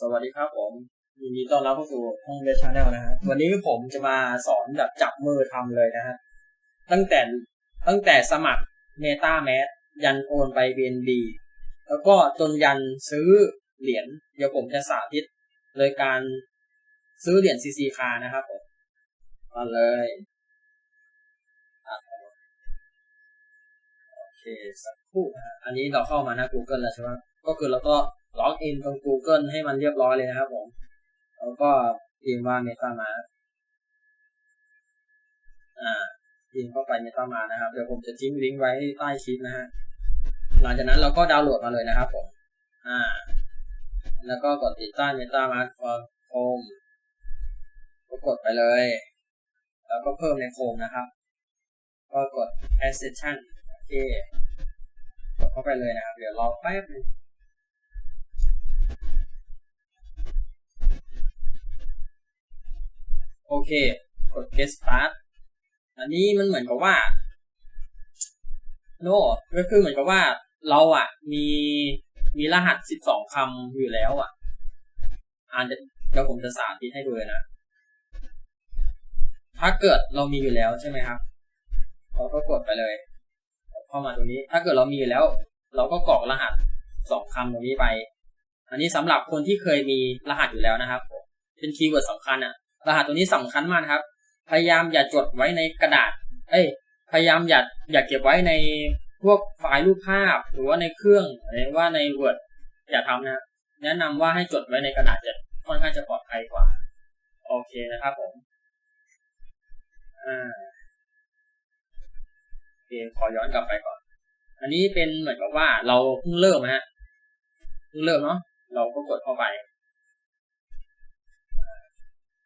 สวัสดีครับผมยินดีต้อนรับเข้าสู่ห้องเวชชาแนลนะฮะวันนี้ผมจะมาสอนแบบจับมือทำเลยนะฮะตั้งแต่ตั้งแต่สมัคร Meta m a s ยันโอนไป BNB แล้วก็จนยันซื้อเหรียญเดี๋ยวผมจะสาธิตโดยการซื้อเหรียญ CC คานะครับผมมาเลยโอเคสักครู่นะอันนี้เราเข้ามาหน้า Google แล้วใช่ไหมก็คือเราก็ ล็อกอินตรง Google ให้มันเรียบร้อยเลยนะครับผม แล้วก็พิมพ์ว่า MetaMask อ่าพิมพ์เข้าไป MetaMask นะครับ เดี๋ยวผมจะทิ้งลิงก์ไว้ใต้คลิปนะฮะ หลังจากนั้นเราก็ดาวน์โหลดมาเลยนะครับผม อ่า แล้วก็กดติดตั้ง MetaMask for Chrome ก็กดไปเลย แล้วก็เพิ่มในโคมนะครับ ก็กด Accession โอเค กดเข้าไปเลยนะครับ เดี๋ยวรอแป๊บนึง โอเค กด get start อันนี้มันเหมือนกับว่าโน่ก็คือเหมือนกับว่าเราอะ มีมีรหัส12คำอยู่แล้วอะ อ่านเดี๋ยวผมจะสาธิตให้ดูเลยนะ ถ้าเกิดเรามีอยู่แล้วใช่ไหมครับ เราก็กดไปเลย เข้ามาตรงนี้ ถ้าเกิดเรามีอยู่แล้ว เราก็กรอกรหัสสองคำตรงนี้ไป อันนี้สำหรับคนที่เคยมีรหัสอยู่แล้วนะครับ เป็นคีย์เวิร์ดสำคัญอะ รหัสตัวนี้สำคัญมากนะครับ พยายามอย่าจดไว้ในกระดาษ เอ้ย พยายามอย่าอย่าเก็บไว้ในพวกไฟล์รูปภาพ หรือว่าในเครื่องหรือว่าใน Word อย่าทำนะ แนะนำว่าให้จดไว้ในกระดาษจะค่อนข้างจะปลอดภัยกว่า โอเคนะครับผม อ่าโอเคขอย้อนกลับไปก่อน อันนี้เป็นเหมือนกับว่าเราเพิ่งเริ่มนะฮะ เพิ่งเริ่มเนาะ เราก็กดเข้าไป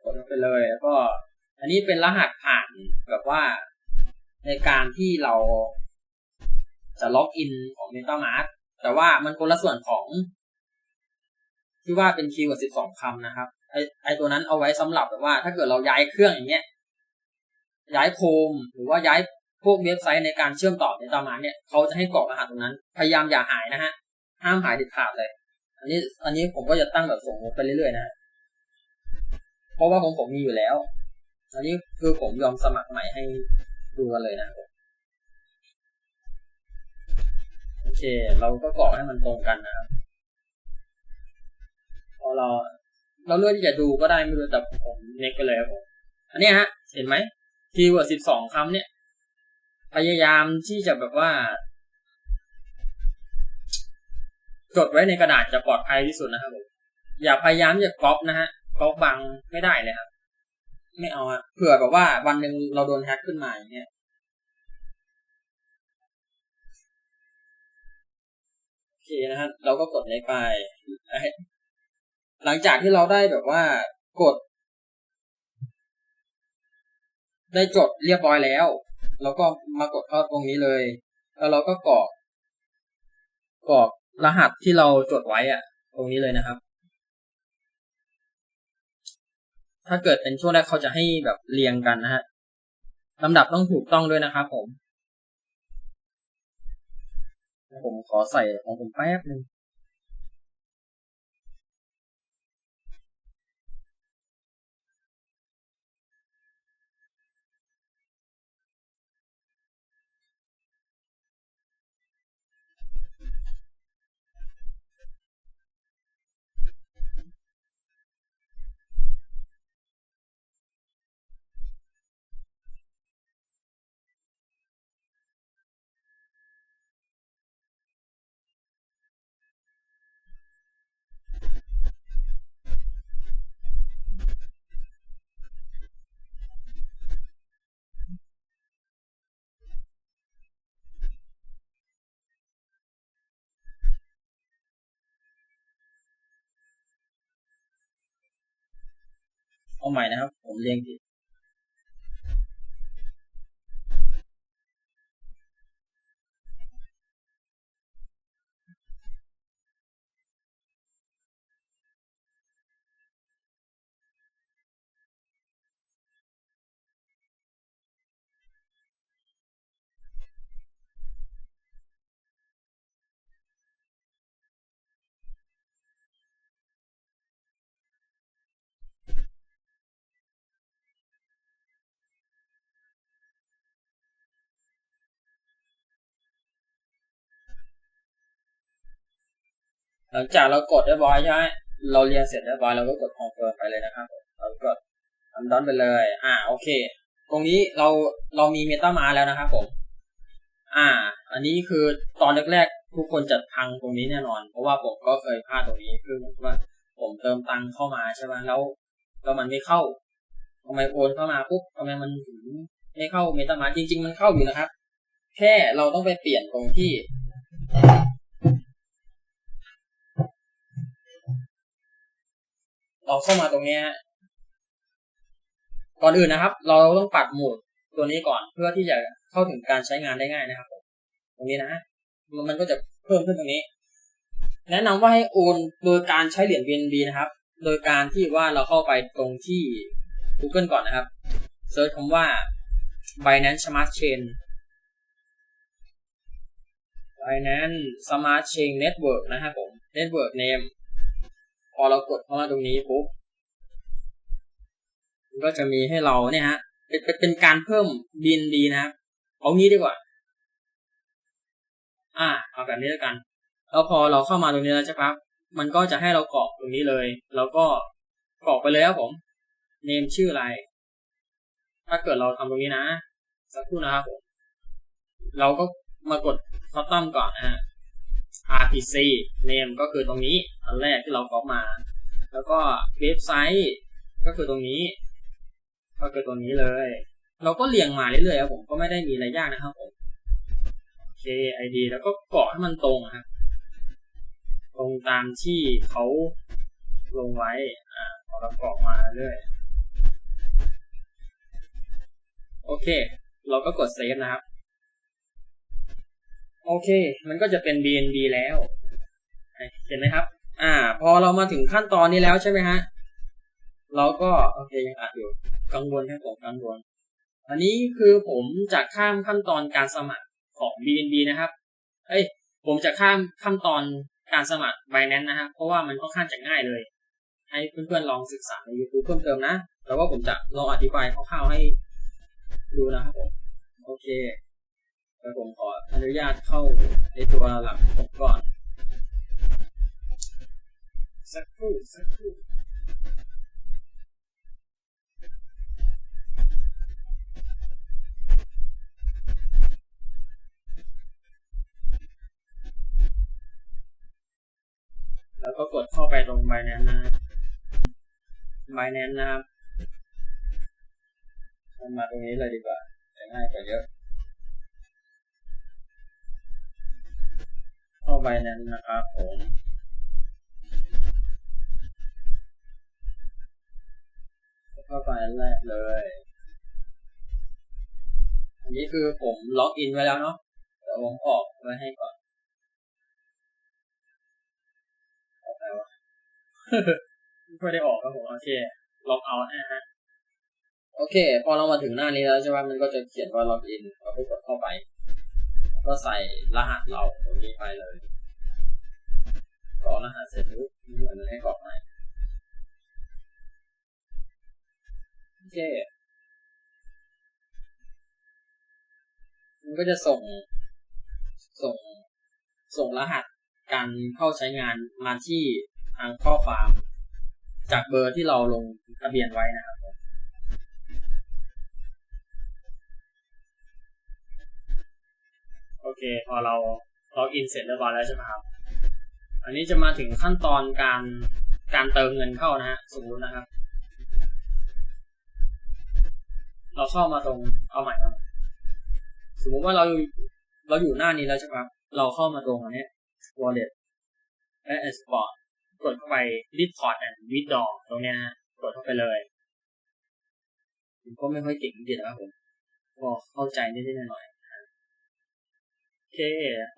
กดไปเลยแล้วก็ อันนี้เป็นรหัสผ่านแบบว่าในการที่เราจะล็อกอินของ MetaMask แต่ว่ามันคนละส่วนของ ที่ว่าเป็นคีย์เวิร์ด12คำนะครับ ไอไอตัวนั้นเอาไว้สำหรับแบบว่า ถ้าเกิดเราย้ายเครื่องอย่างเงี้ย ย้ายโคมหรือว่าย้ายพวกเว็บไซต์ในการเชื่อมต่อ MetaMask เนี่ยเขาจะให้กรอกรหัสตรงนั้น พยายามอย่าหายนะฮะ ห้ามหายเด็ดขาดเลย อันนี้ อันนี้ผมก็จะตั้งแบบส่งไปเรื่อยๆนะ เพราะว่าผมผมมีอยู่แล้ว อันนี้คือผมยอมสมัครใหม่ให้ดูกันเลยนะโอเค เราก็กรอกให้มันตรงกันนะครับ พอเรา เราเลือกที่จะดูก็ได้ไม่รู้แต่ผมเน็กไปเลยครับผม อันนี้ฮะ เห็นไหมคีย์เวิร์ดสิบสองคำเนี่ย พยายามที่จะแบบว่า จดไว้ในกระดาษจะปลอดภัยที่สุดนะครับผม อย่าพยายามจะก๊อปนะฮะ ก๊อปบังไม่ได้เลยครับ ไม่เอาอะเผื่อแบบว่าวันหนึ่งเราโดนแฮ็กขึ้นมาอย่างเงี้ยโอเคนะฮะเราก็กดในไป หลังจากที่เราได้แบบว่ากด ได้จดเรียบร้อยแล้ว เราก็มากดเข้าตรงนี้เลย แล้วเราก็กรอกกรอกรหัสที่เราจดไว้อะตรงนี้เลยนะครับ ถ้าเกิดเป็นช่วงแรกเขาจะให้แบบเรียงกันนะฮะลำดับต้องถูกต้องด้วยนะครับผม ผมขอใส่ของผมแป๊บนึง เอาใหม่นะครับ ผมเรียงผิด หลังจากเรากดเรียบร้อยใช่ไหมเราเรียนเสร็จเรียบร้อยเราก็กด confirm ไปเลยนะครับผมเรากดทำดอนไปเลย อ่าโอเค ตรงนี้เราเรามีเมตามาแล้วนะครับผม อ่า อันนี้คือตอนแรกๆทุกคนจะพังตรงนี้แน่นอน เพราะว่าผมก็เคยพลาดตรงนี้คือเหมือนว่าผมเติมตังค์เข้ามาใช่ไหมแล้วแล้วมันไม่เข้าทำไมโอนเข้ามาปุ๊บทำไมมันถึงไม่เข้าเมตามาจริง ๆ มันเข้าอยู่นะครับ แค่เราต้องไปเปลี่ยนตรงที่ เราเข้ามาตรงนี้ก่อนอื่นนะครับ เราต้องปัดหมดตัวนี้ก่อนเพื่อที่จะเข้าถึงการใช้งานได้ง่ายนะครับผมตรงนี้นะมันก็จะเพิ่มขึ้นตรงนี้ แนะนำว่าให้โอนโดยการใช้เหรียญ BNB นะครับ โดยการที่ว่าเราเข้าไปตรงที่ Google ก่อนนะครับเซิร์ชคำว่า Binance Smart Chain Binance Smart Chain Network นะครับผม Network Name พอเรากดเข้ามาตรงนี้ปุ๊บมันก็จะมีให้เราเนี่ยฮะ เป็นเป็นการเพิ่ม BNB นะครับ เอางี้ดีกว่า อ่า เอาแบบนี้แล้วกัน แล้วพอเราเข้ามาตรงนี้แล้วใช่ครับมันก็จะให้เรากรอกตรงนี้เลย แล้วก็กรอกไปเลยครับผม เนมชื่ออะไร ถ้าเกิดเราทำตรงนี้นะ สักครู่นะครับผม เราก็มากดคัสตอมก่อนนะฮะ RPC name ก็คือตรงนี้อันแรกที่เราก๊อปมา แล้วก็เว็บไซต์ก็คือตรงนี้ ก็คือตรงนี้เลย เราก็เรียงมาเรื่อยๆครับผมก็ไม่ได้มีอะไรยากนะครับผมโอเค ID แล้วก็กาะให้มันตรงครับตรงตามที่เขาลงไว้อ่าพอเราเกาะมาเรื่อยโอเค เราก็กดเซฟนะครับ โอเค มันก็จะเป็น BNB แล้ว เห็นไหมครับ อ่า พอเรามาถึงขั้นตอนนี้แล้วใช่ไหมฮะ เราก็โอเคยังอัดอยู่ กังวลครับผมกังวล อันนี้คือผมจะข้ามขั้นตอนการสมัครของ BNB นะครับ เอ้ย ผมจะข้ามขั้นตอนการสมัคร Binance นะครับ เพราะว่ามันค่อนข้างจะง่ายเลย ให้เพื่อนๆลองศึกษาใน YouTube เพิ่มเติมนะ แล้วว่าผมจะลองอธิบายคร่าวๆให้ดูนะครับผม โอเค เดี๋ยวผมขออนุญาตเข้าในตัวหลักผมก่อน สักครู่สักครู่แล้วก็กดเข้าไปตรง Binance นะ Binance นะครับมันมาตรงนี้เลยดีกว่าจะง่ายกว่าเยอะ เข้า Binance นะครับผมเข้าไปแรกเลย อันนี้คือผมล็อกอินไว้แล้วเนาะเดี๋ยวผมออกไว้ให้ก่อนออกไปวะไม่ได้ออกครับผมโอเคล็อกเอาท์นะฮะโอเค พอเรามาถึงหน้านี้แล้วใช่ไหมมันก็จะเขียนว่าล็อกอินเราก็กดเข้าไป ก็ใส่รหัสเราตรงนี้ไปเลย กรอรหัสเสร็จปุ๊บเหมือนให้กรอกใหม่โอเคมันก็จะส่ง ส่ง ส่งรหัสการเข้าใช้งานมาที่ทางข้อความจากเบอร์ที่เราลงทะเบียนไว้นะครับโอเค พอเราล็อกอินเสร็จเรียบร้อยแล้วใช่ไหมครับ อันนี้จะมาถึงขั้นตอนการการเติมเงินเข้านะฮะสมมตินะครับ เราเข้ามาตรงเอาใหม่เอาใหม่สมมติว่าเราเราอยู่หน้านี้แล้วใช่ไหมครับเราเข้ามาตรงอันนี้ wallet และ export กดเข้าไป report and withdraw ตรงเนี้ยนะกดเข้าไปเลยผมก็ไม่ค่อยเก่งจริงๆนะครับผมพอเข้าใจนิดๆหน่อยๆโอเค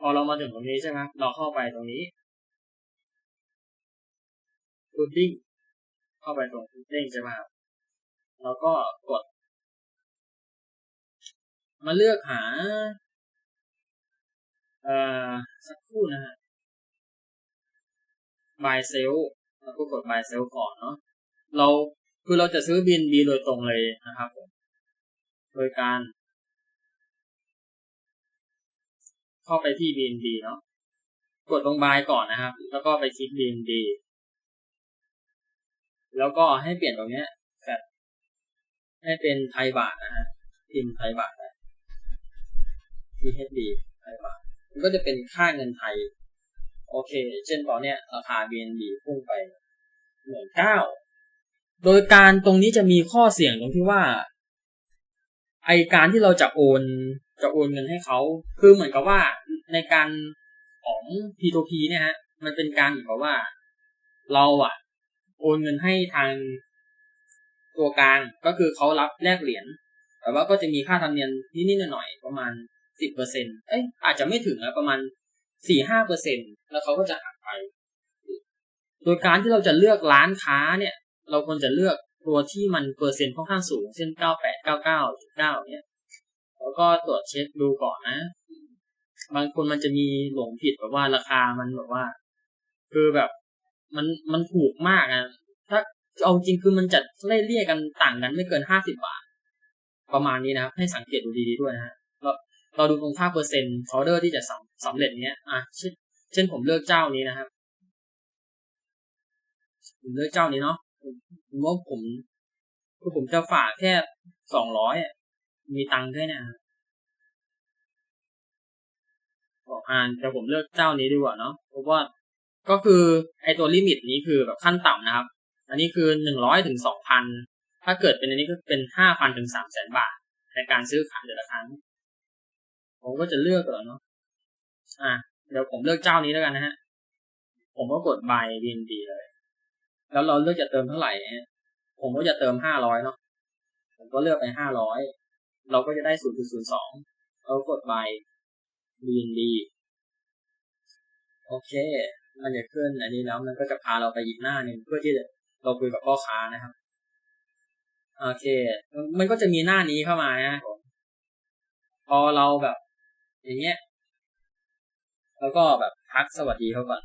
พอเรามาถึงตรงนี้ใช่ไหมเราเข้าไปตรงนี้ footing เข้าไปตรง footing ใช่ไหมครับแล้วก็กด มาเลือกหาเอ่อสักครู่นะฮะ buy sell แล้วก็กด buy sell ก่อนเนาะเราคือเราจะซื้อ BNB โดยตรงเลยนะครับผมโดยการ เข้าไปที่ BNB เนาะกดลงบายก่อนนะครับ แล้วก็ไปคลิก BNB แล้วก็ให้เปลี่ยนตรงเนี้ยแฟดให้เป็นไทยบาทนะฮะพิมพ์ไทยบาทไป THB ไทยบาทมันก็จะเป็นค่าเงินไทย โอเค เช่นตอนเนี้ยราคา BNB พุ่งไปหมื่นเก้าโดยการตรงนี้จะมีข้อเสี่ยงตรงที่ว่า ไอการที่เราจะโอนจะโอนเงินให้เขาคือเหมือนกับว่าในการของ P2P เนี่ยฮะมันเป็นการเหมือนกับว่า เราอะ โอนเงินให้ทางตัวกลางก็คือเขารับแลกเหรียญแต่ว่าก็จะมีค่าธรรมเนียมนิดๆหน่อยๆประมาณสิบเปอร์เซ็นเอ้ยอาจจะไม่ถึงนะประมาณสี่ห้าเปอร์เซ็นแล้วเขาก็จะหักไปโดยการที่เราจะเลือกร้านค้าเนี่ย เราควรจะเลือกตัวที่มันเปอร์เซ็นต์ค่อนข้างสูงเช่นเก้าแปดเก้าเก้าเก้าเนี่ยแล้วก็ตรวจเช็คดูก่อนนะ บางคนมันจะมีหลงผิดแบบว่าราคามันแบบว่า คือแบบ มันมันถูกมากอะถ้าเอาจริงคือมันจะไล่เลี่ยกันต่างกันไม่เกินห้าสิบาท ประมาณนี้นะครับ ให้สังเกตดูดีๆด้วยนะฮะเราเราดูตรงค่าเปอร์เซ็นต์ออเดอร์ที่จะสำสำเร็จเนี้ยอะเช่นเช่นผมเลือกเจ้านี้นะครับผมเลือกเจ้านี้เนาะผมว่าผมคือผมจะฝากแค่สองร้อยมีตังค์แค่เนี้ยบอกอ่านแต่ผมเลือกเจ้านี้ดีกว่าเนาะเพราะว่า ก็คือไอตัวลิมิตนี้คือแบบขั้นต่ำนะครับ อันนี้คือหนึ่งร้อยถึงสองพันถ้าเกิดเป็นอันนี้ก็เป็นห้าพันถึงสามแสนบาท ในการซื้อขายแต่ละครั้ง ผมก็จะเลือกก่อนเนาะอะเดี๋ยวผมเลือกเจ้านี้แล้วกันนะฮะ ผมก็กด buy BNB เลย แล้วเราเลือกจะเติมเท่าไหร่ฮะผมก็จะเติมห้าร้อยเนาะผมก็เลือกไปห้าร้อยเราก็จะได้ศูนย์จุดศูนย์สองเรากด buy BNB โอเค มันจะขึ้นอันนี้แล้วมันก็จะพาเราไปอีกหน้าหนึ่งเพื่อที่จะเราคุยกับพ่อค้านะครับ โอเค มันก็จะมีหน้านี้เข้ามานะพอเราแบบ อย่างเงี้ย แล้วก็แบบทักสวัสดีเขาก่อน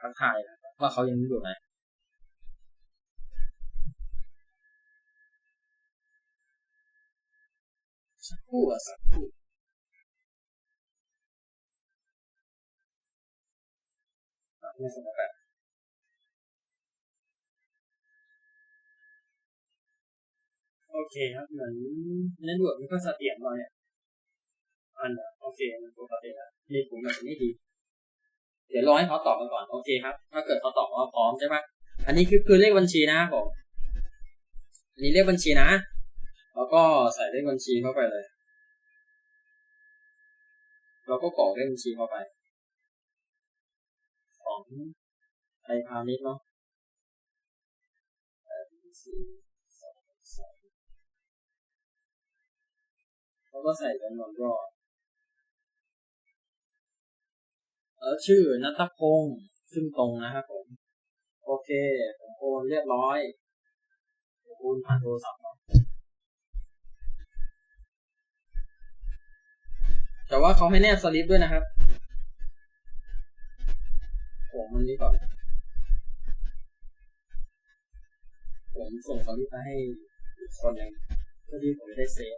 ทักทายว่าเขายังอยู่ไหมสักครู่อะสักครู่ ไม่สมแบบโอเคครับเหมือนเล่นบวดมันก็เสถียรเราเนี่ยอันโอเคมันปกติแล้วนี่ผมมันจะไม่ดี เดี๋ยวรอให้เขาตอบมาก่อน โอเคครับ ถ้าเกิดเขาตอบว่าพร้อมใช่ไหมอันนี้คือคือเลขบัญชีนะผมอันนี้เลขบัญชีนะ แล้วก็ใส่เลขบัญชีเข้าไปเลย เราก็กรอกเลขบัญชีเข้าไป ของไทยพาณิชย์เนาะแล้วก็ใส่จำนวนรอบเออชื่อนัทพงศ์ซึ่งตรงนะครับผม โอเค ผมโอนเรียบร้อยโอนผ่านโทรศัพท์เนาะแต่ว่าเขาให้แนบสลิปด้วยนะครับ ผมมันนี้ก่อนผมส่งสลิปมาให้อีกคนหนึ่งเพื่อที่ผมจะได้เซฟ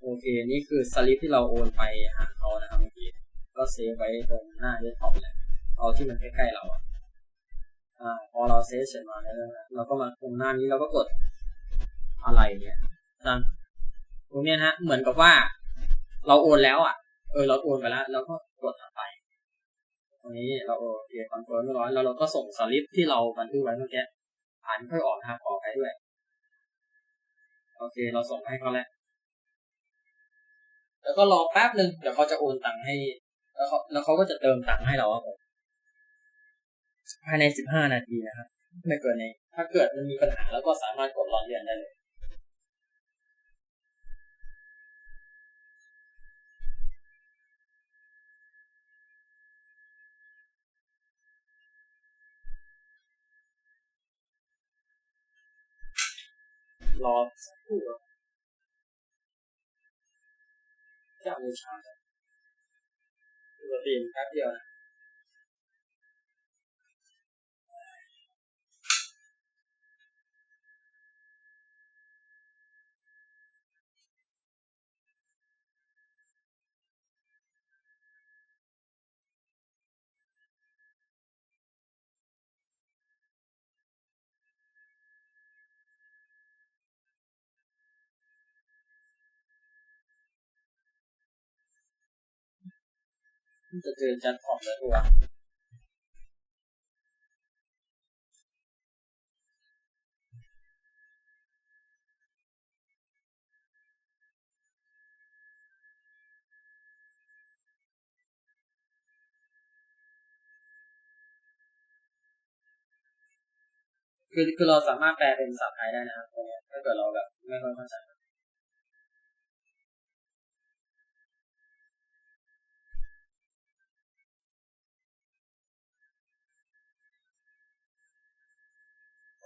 โอเค นี่คือสลิปที่เราโอนไปหาเขานะครับเมื่อกี้ ก็เซฟไว้ตรงหน้าเดสก์ท็อปเลยเอาที่มันใกล้ๆเราอะอ่าพอเราเซฟเสร็จมาแล้วเราก็มาตรงหน้านี้เราก็กดอะไรเนี่ยตามตรงนี้ยฮะเหมือนกับว่า เราโอนแล้วอะ เออเราโอนไปแล้วเราก็กดถัดไป ตรงนี้เราโอเคคอนเฟิร์มเรียบร้อยแล้วเราก็ส่งสลิปที่เราบันทึกไว้เมื่อกี้ผ่านค่อยออกนะครับขอไปด้วย โอเค เราส่งให้เขาแล้ว แล้วก็รอแป๊บหนึ่งเดี๋ยวเขาจะโอนตังค์ให้ แล้วเขาแล้วเขาก็จะเติมตังค์ให้เราครับผมภายในสิบห้านาทีนะครับไม่เกินนี้ถ้าเกิดมันมีปัญหาแล้วก็สามารถกดรอนเรียนได้เลย รอสักครู่ครับจะเจะเจอแจ็คพอตเลยตัวคือคือเราสามารถแปลเป็นภาษาไทยได้นะครับตรงนี้ถ้าเกิดเราแบบไม่ค่อยเข้าใจ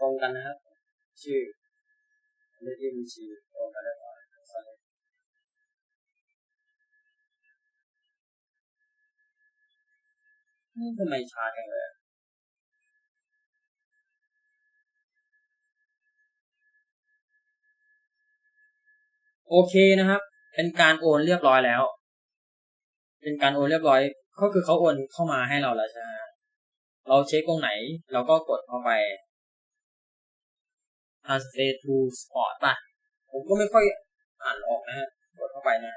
ตรงกันนะครับ ชื่อเลขที่บัญชีตรงกันได้ก่อนอืมทำไมช้าจังเลยโอเคนะครับ เป็นการโอนเรียบร้อยแล้ว เป็นการโอนเรียบร้อย ก็คือเขาโอนเข้ามาให้เราแล้วใช่ไหมเราเช็คตรงไหน เราก็กดเข้าไป transfer to sport ป่ะ ผมก็ไม่ค่อยอ่านออกนะฮะกดเข้าไปนะ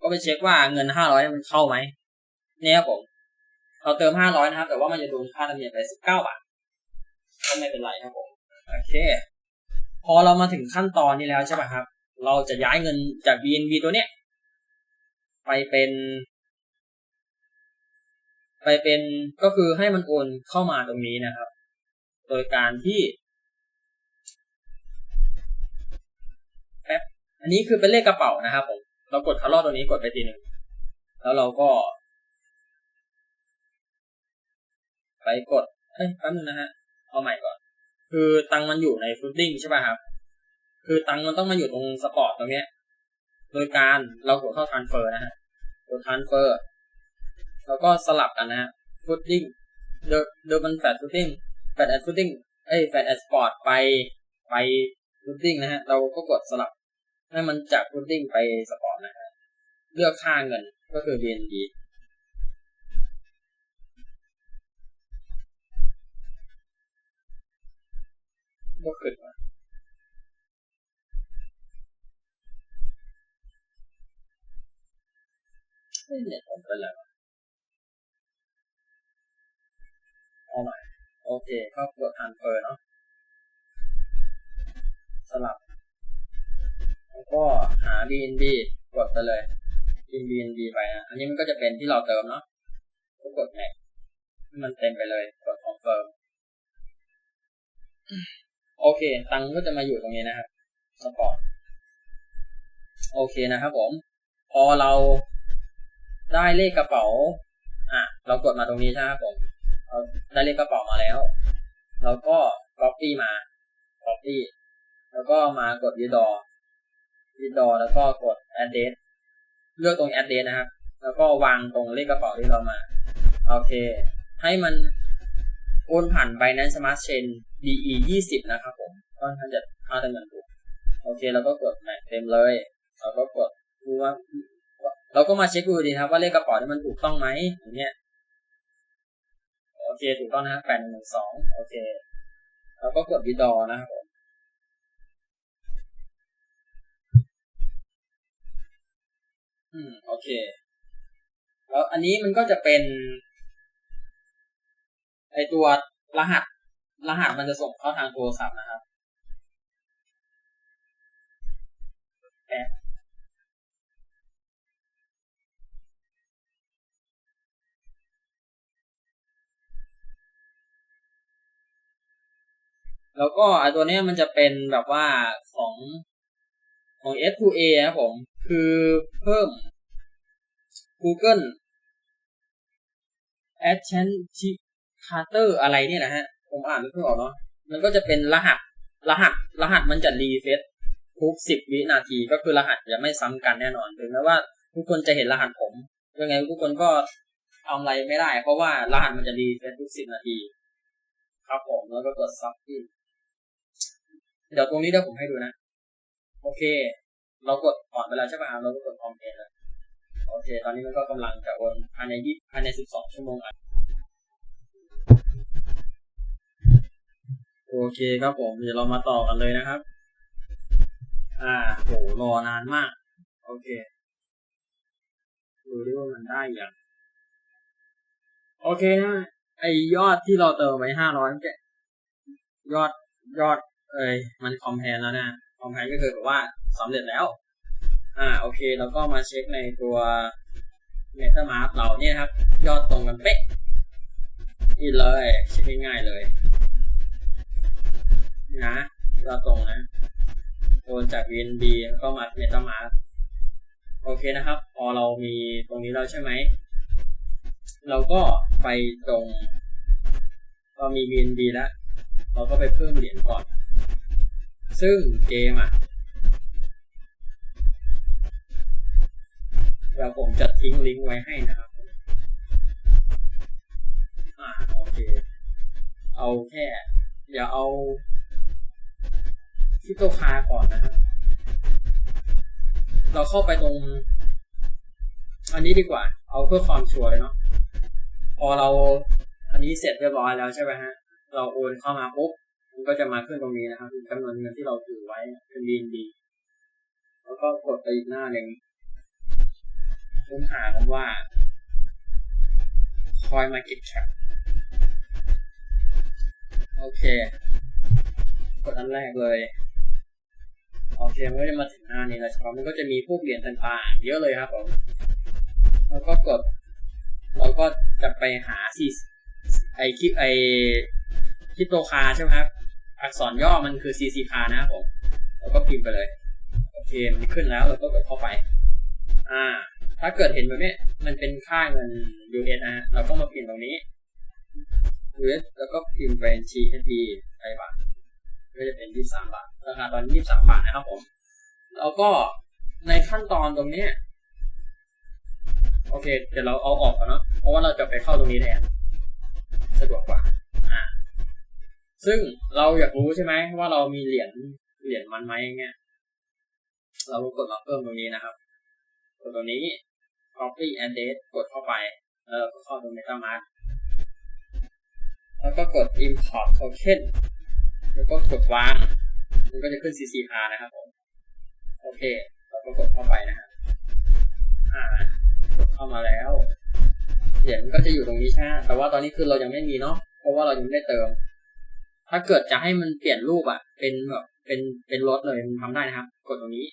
ก็ไปเช็คว่าเงินห้าร้อยมันเข้าไหมเนี่ยครับผม เราเติมห้าร้อยนะครับ แต่ว่ามันจะโดนค่าธรรมเนียมไปสิบเก้าบาทก็ไม่เป็นไรครับผมโอเค พอเรามาถึงขั้นตอนนี้แล้วใช่ป่ะครับ เราจะย้ายเงินจาก BNB ตัวเนี้ยไปเป็น ไปเป็นก็คือให้มันโอนเข้ามาตรงนี้นะครับ โดยการที่ อันนี้คือเป็นเลขกระเป๋านะครับผม เรากดคาร์ลตัวนี้กดไปทีหนึ่ง แล้วเราก็ ไปกด เอ้ยแป๊บนึงนะฮะ เอาใหม่ก่อน คือตังค์มันอยู่ในฟุตติ้งใช่ป่ะครับ คือตังค์มันต้องมาอยู่ตรงสปอร์ตตรงเนี้ย โดยการเรากดเข้า transfer นะฮะ กด transfer แล้วก็สลับกันนะฮะ footing เดิมเดิมมันแฟด footing แฟด at footing เอ้ย แฟด at sport ไป ไป footing นะฮะ เราก็กดสลับ ให้มันจาก footing ไป sport นะฮะเลือกค่าเงินก็คือ BNB ก็ขึ้นมาเฮ้ยเนี่ยผมเป็นอะไรวเอาใหม่โอเคก็กด transfer เนาะสลับ แล้วก็หา BNB กดไปเลยพิมพ์ BNB ไปนะอันนี้มันก็จะเป็นที่เราเติมเนาะก็กด next ให้มันเต็มไปเลยกด confirm โอเค ตังก็จะมาอยู่ตรงนี้นะครับสปอร์ตโอเคนะครับผม พอเราได้เลขกระเป๋า อะ เรากดมาตรงนี้ใช่ไหมครับผมเราได้เลขกระเป๋ามาแล้ว เราก็ copy มา copy แล้วก็มากด withdraw withdraw แล้วก็กด address เลือกตรง address นะครับ แล้วก็วางตรงเลขกระเป๋าที่เรามา โอเค ให้มันโอนผ่าน Binance Smart Chain DE 20 นะครับผมค่อนข้างจะค่าธรรมเนียมถูกโอเคเราก็กดแม็กเต็มเลยเราก็กดดูว่า เราก็มาเช็คดูดีครับว่าเลขกระเป๋านี่มันถูกต้องไหมอย่างเงี้ยโอเคถูกต้องนะครับแปดหนึ่งสองโอเค เราก็กดวิดอนะครับ อืม โอเค แล้วอันนี้มันก็จะเป็น ไอตัวรหัส รหัสมันจะส่งเข้าทางโทรศัพท์นะครับแล้วก็ไอตัวนี้มันจะเป็นแบบว่าของของ S2A ครับผม คือเพิ่ม Google AdSense Charter อะไรเนี่ยนะฮะ ผมอ่านไม่ค่อยออกเนาะมันก็จะเป็นรหัส รหัส รหัสมันจะรีเฟซทุกสิบวินาทีก็คือรหัสจะไม่ซ้ำกันแน่นอนถึงแม้ว่าทุกคนจะเห็นรหัสผมยังไงทุกคนก็ทำอะไรไม่ได้ เพราะว่ารหัสมันจะรีเฟซทุกสิบนาที ครับผมแล้วก็กดซับที่เดี๋ยวตรงนี้เดี๋ยวผมให้ดูนะ โอเค เรากดก่อนไปแล้วใช่ป่ะเราก็กดคอมเพลเลยโอเค ตอนนี้มันก็กำลังจะโอนภายในยี่ภายในสิบสองชั่วโมงอะโอเคครับผม เดี๋ยวเรามาต่อกันเลยนะครับ อ่าโหรอนานมาก โอเค ดูดิว่ามันได้อย่างโอเคนะ ไอยอดที่เราเติมไปห้าร้อยแกยอดยอด เอ้ย มันคอมเพลแล้วนะ คอมเพลก็คือแบบว่าสำเร็จแล้ว อ่าโอเคเราก็มาเช็คในตัวเมตามาร์เราเนี่ยครับ ยอดตรงกันเป๊ะนี่เลยเช็คง่ายๆเลยนะยอดตรงนะโอนจาก VNB แล้วก็มาเมตามาร์โอเคนะครับ พอเรามีตรงนี้แล้วใช่ไหม เราก็ไปตรงเรามี BNB แล้ว เราก็ไปเพิ่มเหรียญก่อน ซึ่งเกมอะเดี๋ยวผมจะทิ้งลิงก์ไว้ให้นะครับ อ่าโอเค เอาแค่อย่าเอาคริปโตคาก่อนนะครับ เราเข้าไปตรง อันนี้ดีกว่า เอาเพื่อความชัวร์เลยเนาะ พอเราอันนี้เสร็จเรียบร้อยแล้วใช่ไหมฮะ เราโอนเข้ามาปุ๊บ มันก็จะมาขึ้นตรงนี้นะครับจำนวนเงินที่เราถือไว้เป็น BNB แล้วก็กดไปอีกหน้าหนึ่งค้นหาคำว่า Coin Market Cap โอเค กดอันแรกเลย โอเค มันก็จะมาถึงหน้านี้แล้วใช่ไหมมันก็จะมีพวกเหรียญต่างๆ เยอะเลยครับผม แล้วก็กด เราก็จะไปหาซีไอคิไอคริปโตคาใช่ไหมครับ อักษรย่อมันคือ CC คานะครับผมแล้วก็พิมพ์ไปเลย โอเค มันขึ้นแล้วเราก็กดเข้าไป อ่า ถ้าเกิดเห็นแบบนี้มันเป็นค่าเงิน US นะเราก็มาพิมพ์ตรงนี้ US แล้วก็พิมพ์เป็น THB ไทยบาทก็จะเป็น 23 บาท ราคาตอนนี้23 บาทนะครับผม แล้วก็ในขั้นตอนตรงนี้ โอเค เดี๋ยวเราเอาออกก่อนเนาะ เพราะว่าเราจะไปเข้าตรงนี้แทน ซึ่งเราอยากรู้ใช่ไหมว่าเรามีเหรียญเหรียญมันไหมอย่างเงี้ย เรากดมาเพิ่มตรงนี้นะครับ กดตรงนี้ copy and date กดเข้าไป แล้วเราก็เข้าตรง MetaMask แล้วก็กด import token แล้วก็กดวาง มันก็จะขึ้น CCR นะครับผม โอเค เราก็กดเข้าไปนะครับอ่ากดเข้ามาแล้ว เหรียญมันก็จะอยู่ตรงนี้ใช่ แต่ว่าตอนนี้คือเรายังไม่มีเนาะ เพราะว่าเรายังไม่ได้เติม ถ้าเกิดจะให้มันเปลี่ยนรูปอะเป็นแบบเป็นเป็นรถเลยมันทำได้นะครับ กดตรงนี้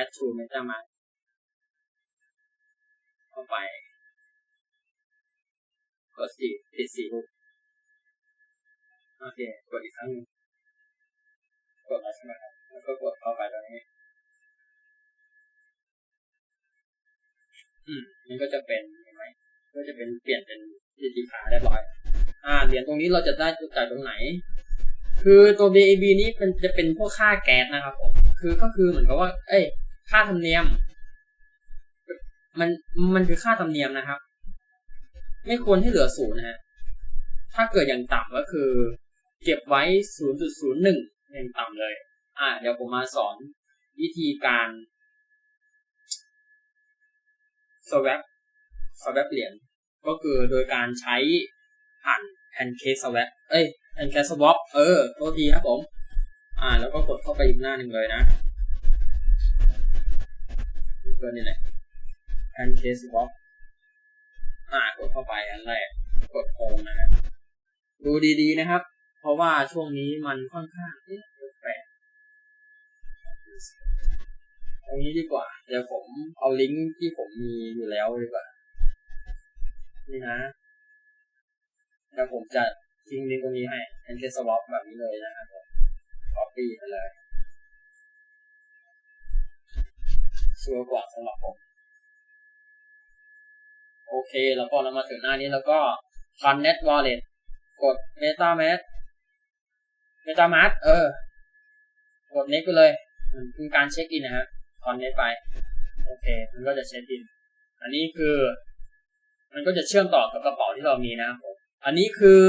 add to MetaMask เข้าไปกดสีติดสีรูปโอเคกดอีกครั้งนึงกดแล้วใช่ไหมครับแล้วก็กดเข้าไปตรงนี้ อืมมันก็จะเป็นเห็นไหมก็จะเป็นเปลี่ยนเป็นสีขาเรียบร้อย อ่าเหรียญตรงนี้เราจะได้จากตรงไหน คือตัว BAB นี้มันจะเป็นพวกค่าแก๊สนะครับผม คือก็คือเหมือนกับว่า เอ้ย ค่าธรรมเนียม มันมันคือค่าธรรมเนียมนะครับ ไม่ควรให้เหลือศูนย์นะฮะ ถ้าเกิดอย่างต่ำก็คือ เก็บไว้0.01อย่างต่ำเลย อ่า เดี๋ยวผมมาสอนวิธีการ swap swap เหรียญก็คือโดยการใช้ผ่าน pancake swap เอ้ย pancake swap เออโทษทีครับผม อ่า แล้วก็กดเข้าไปอีกหน้าหนึ่งเลยนะก็นี่แหละ pancake swap อ่ากดเข้าไปอันแรกกดโฮมนะฮะดูดีๆนะครับ เพราะว่าช่วงนี้มันค่อนข้างเอ๊ะแปลกตรงนี้ดีกว่า เดี๋ยวผมเอาลิงก์ที่ผมมีอยู่แล้วดีกว่า นี่นะเดี๋ยวผมจะ ทิ้งลิงก์ตรงนี้ให้เป็นแค่สวอปแบบนี้เลยนะครับผมคอปปี้ไปเลยชัวร์กว่าสำหรับผม โอเค แล้วพอเรามาถึงหน้านี้แล้วก็ Connect Wallet กด MetaMask MetaMask เออ กด Next ไปเลยมันเป็นการเช็คอินนะครับ Connect ไป โอเค มันก็จะเช็คอิน อันนี้คือ มันก็จะเชื่อมต่อกับกระเป๋าที่เรามีนะครับผมอันนี้คือ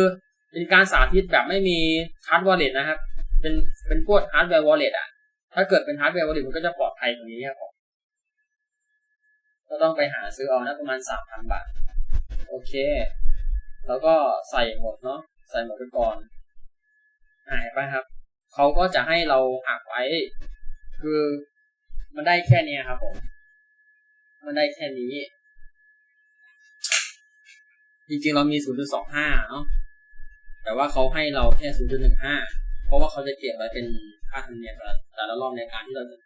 เป็นการสาธิตแบบไม่มีฮาร์ดวอลเล็ตนะครับ เป็นเป็นพวกฮาร์ดแวร์วอลเล็ตอะ ถ้าเกิดเป็นฮาร์ดแวร์วอลเล็ตมันก็จะปลอดภัยตรงนี้ครับผมก็ต้องไปหาซื้อเอานะประมาณสามพันบาท โอเค แล้วก็ใส่หมดเนาะใส่หมดไปก่อนหายไปครับ เขาก็จะให้เราหักไว้ คือมันได้แค่นี้ครับผม มันได้แค่นี้ จริงๆเรามี 0.25 เนาะ แต่ว่าเขาให้เราแค่ 0.15 เพราะว่าเขาจะเก็บไว้เป็นค่าธรรมเนียมแต่ละรอบในการที่เราจะ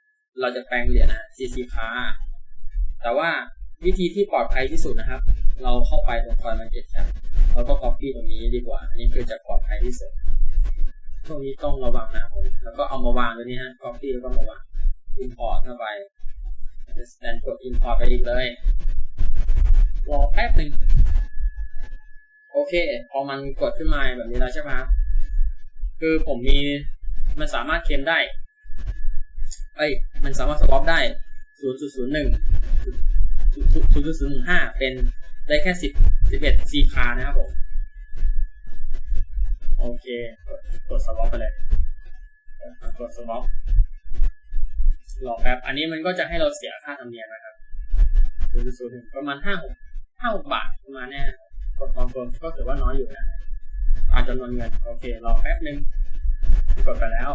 เราจะแปลงเหรียญนะ CC คาแต่ว่าวิธีที่ปลอดภัยที่สุดนะครับ เราเข้าไปตรง Coin Market Cap เราก็ copy ตรงนี้ดีกว่า อันนี้คือจะปลอดภัยที่สุดพวกนี้ต้องระวังนะผม แล้วก็เอามาวางตรงนี้ฮะ copy แล้วก็มาวาง import เข้าไป stand กด import ไปอีกเลย รอแป๊บหนึ่ง เค พอมันกดขึ้นมาแบบนี้แล้วใช่ไหมครับคือผมมีมันสามารถเคลมได้ เอ้ย มันสามารถสวอปได้0.01 0.015เป็นได้แค่10 11 C คานะครับผม โอเค กดกดสวอปไปเลย กดสวอปรอแป๊บ อันนี้มันก็จะให้เราเสียค่าธรรมเนียมนะครับ0.01ประมาณ5 6 5 6บาทประมาณนี้ กดคนเฟิร์มก็ถือว่าน้อยอยู่นะอาจจำนวนเงินโอเครอแป๊บนึงกดไปแล้ว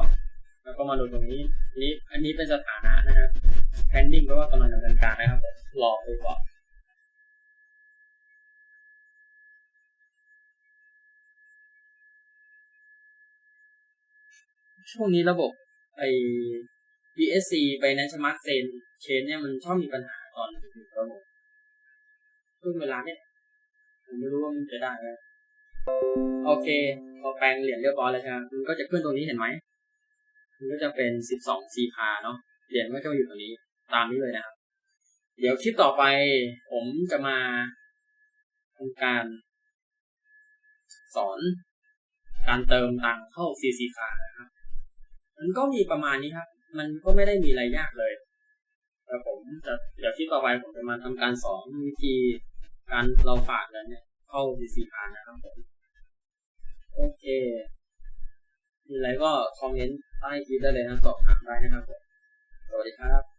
แล้วก็มาดูตรงนี้นี้ อันนี้เป็นสถานะนะครับ pending แปลว่ากำลังดำเนินการนะครับรอไปก่อนช่วงนี้ระบบไอ้ BSC Binance Smart Chain Chain เนี่ยมันชอบมีปัญหาตอนถึงระบบช่วงเวลาเนี่ย ไม่รู้ว่ามันจะได้ไหมโอเคพอแปลงเหรียญเรียบร้อยแล้วใช่ไหมมันก็จะขึ้นตรงนี้เห็นไหมมันก็จะเป็น12 C พาเนาะเหรียญก็จะอยู่ตรงนี้ตามนี้เลยนะครับ เดี๋ยวคลิปต่อไป ผมจะมาทำการ สอนการเติมตังเข้า CC คานะครับ มันก็มีประมาณนี้ครับ มันก็ไม่ได้มีอะไรยากเลยแต่ผมจะเดี๋ยวคลิปต่อไปผมจะมาทำการสอนวิธีการเราฝากเงินเนี่ย เข้า CC คานะครับผมโอเค มีอะไรก็คอมเมนต์ใต้คลิปได้เลยนะสอบถามได้นะครับผมสวัสดีครับ